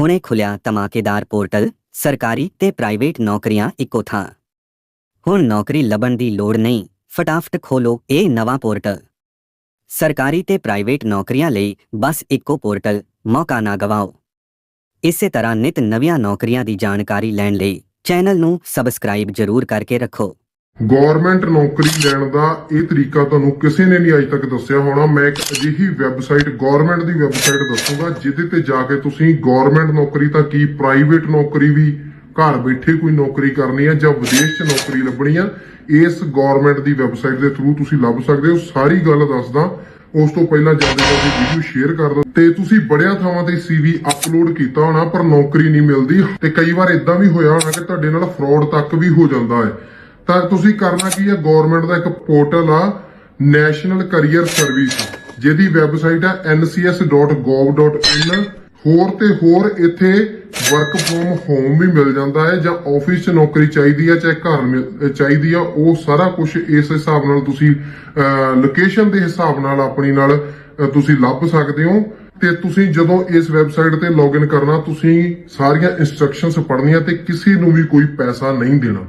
ਹੁਣੇ ਖੁੱਲਿਆ ਧਮਾਕੇਦਾਰ ਪੋਰਟਲ, ਸਰਕਾਰੀ ਤੇ ਪ੍ਰਾਈਵੇਟ ਨੌਕਰੀਆਂ ਇੱਕੋ ਥਾਂ। ਹੁਣ ਨੌਕਰੀ ਲੱਭਣ ਦੀ ਲੋੜ ਨਹੀਂ, ਫਟਾਫਟ ਖੋਲੋ ਇਹ ਨਵਾਂ ਪੋਰਟਲ। ਸਰਕਾਰੀ ਤੇ ਪ੍ਰਾਈਵੇਟ ਨੌਕਰੀਆਂ ਲਈ ਬਸ ਇੱਕੋ ਪੋਰਟਲ, ਮੌਕਾ ਨਾ ਗਵਾਓ। ਇਸੇ ਤਰ੍ਹਾਂ ਨਿਤ ਨਵੀਆਂ ਨੌਕਰੀਆਂ ਦੀ ਜਾਣਕਾਰੀ ਲੈਣ ਲਈ ਚੈਨਲ ਨੂੰ ਸਬਸਕ੍ਰਾਈਬ ਜ਼ਰੂਰ ਕਰਕੇ ਰੱਖੋ। ਗਵਰਨਮੈਂਟ ਨੌਕਰੀ ਲੈਣ ਦਾ ਇਹ ਤਰੀਕਾ ਤੁਹਾਨੂੰ ਕਿਸੇ ਨੇ ਨਹੀਂ ਅਜੇ ਤੱਕ ਦੱਸਿਆ ਹੋਣਾ। ਮੈਂ ਇੱਕ ਅਜਿਹੀ ਵੈਬਸਾਈਟ ਗਵਰਨਮੈਂਟ ਦੀ ਵੈਬਸਾਈਟ ਦੱਸੂਗਾ, ਜਿਹਦੇ ਤੇ ਜਾ ਕੇ ਤੁਸੀਂ ਗਵਰਨਮੈਂਟ ਨੌਕਰੀ ਤਾਂ ਕੀ ਪ੍ਰਾਈਵੇਟ ਨੌਕਰੀ ਵੀ ਘਰ ਬੈਠੇ ਕੋਈ ਨੌਕਰੀ ਕਰਨੀ ਹੈ ਜਾਂ ਵਿਦੇਸ਼ 'ਚ ਨੌਕਰੀ ਲੱਭਣੀ ਆ, ਇਸ ਗਵਰਨਮੈਂਟ ਦੀ ਵੈਬਸਾਈਟ ਦੇ ਥਰੂ ਤੁਸੀਂ ਲੱਭ ਸਕਦੇ ਹੋ। ਸਾਰੀ ਗੱਲ ਦੱਸਦਾ। ਉਸ ਤੋਂ ਪਹਿਲਾਂ ਜਾਂਦੇ ਜਾਂਦੇ ਵੀਡੀਓ ਸ਼ੇਅਰ ਕਰ ਦਿਓ ਤੇ ਤੁਸੀਂ ਬੜਿਆਂ ਥਾਵਾਂ ਤੇ ਸੀਵੀ ਅਪਲੋਡ ਕੀਤਾ ਹੋਣਾ, ਪਰ ਨੌਕਰੀ ਨਹੀਂ ਮਿਲਦੀ। ਤੇ ਕਈ ਵਾਰ ਇਦਾਂ ਵੀ ਹੋਇਆ ਹੋਣਾ ਕਿ ਤੁਹਾਡੇ ਨਾਲ ਫਰਾਡ ਤੱਕ ਵੀ ਹੋ ਜਾਂਦਾ ਹੈ। ਤਾਂ ਤੁਸੀਂ ਕਰਨਾ ਕੀ ਹੈ? ਗਵਰਨਮੈਂਟ ਦਾ ਇੱਕ ਪੋਰਟਲ ਆ ਨੈਸ਼ਨਲ ਕੈਰੀਅਰ ਸਰਵਿਸ ਜਿਹਦੀ ਵੈਬਸਾਈਟ ਆ ncs.gov.in ਹੋਰ ਤੇ ਹੋਰ ਇੱਥੇ ਵਰਕ ਫਰੋਮ ਹੋਮ ਵੀ ਮਿਲ ਜਾਂਦਾ ਹੈ ਜਾਂ ਆਫਿਸ 'ਚ ਨੌਕਰੀ ਚਾਹੀਦੀ ਹੈ ਚਾਹੇ ਘਰ ਚਾਹੀਦੀ ਆ ਉਹ ਸਾਰਾ ਕੁਝ ਇਸ ਹਿਸਾਬ ਨਾਲ ਤੁਸੀਂ ਲੋਕੇਸ਼ਨ ਦੇ ਹਿਸਾਬ ਨਾਲ ਆਪਣੀ ਨਾਲ ਅਹ, ਤੁਸੀਂ ਲੱਭ ਸਕਦੇ ਹੋ। ਤੇ ਤੁਸੀਂ ਜਦੋਂ ਇਸ ਵੈਬਸਾਈਟ ਤੇ ਲੌਗਇਨ ਕਰਨਾ ਤੁਸੀਂ ਸਾਰੀਆਂ ਇਨਸਟਰਕਸ਼ਨਸ ਪੜ੍ਹਨੀਆਂ ਤੇ ਕਿਸੇ ਨੂੰ ਵੀ ਕੋਈ ਪੈਸਾ ਨਹੀਂ ਦੇਣਾ।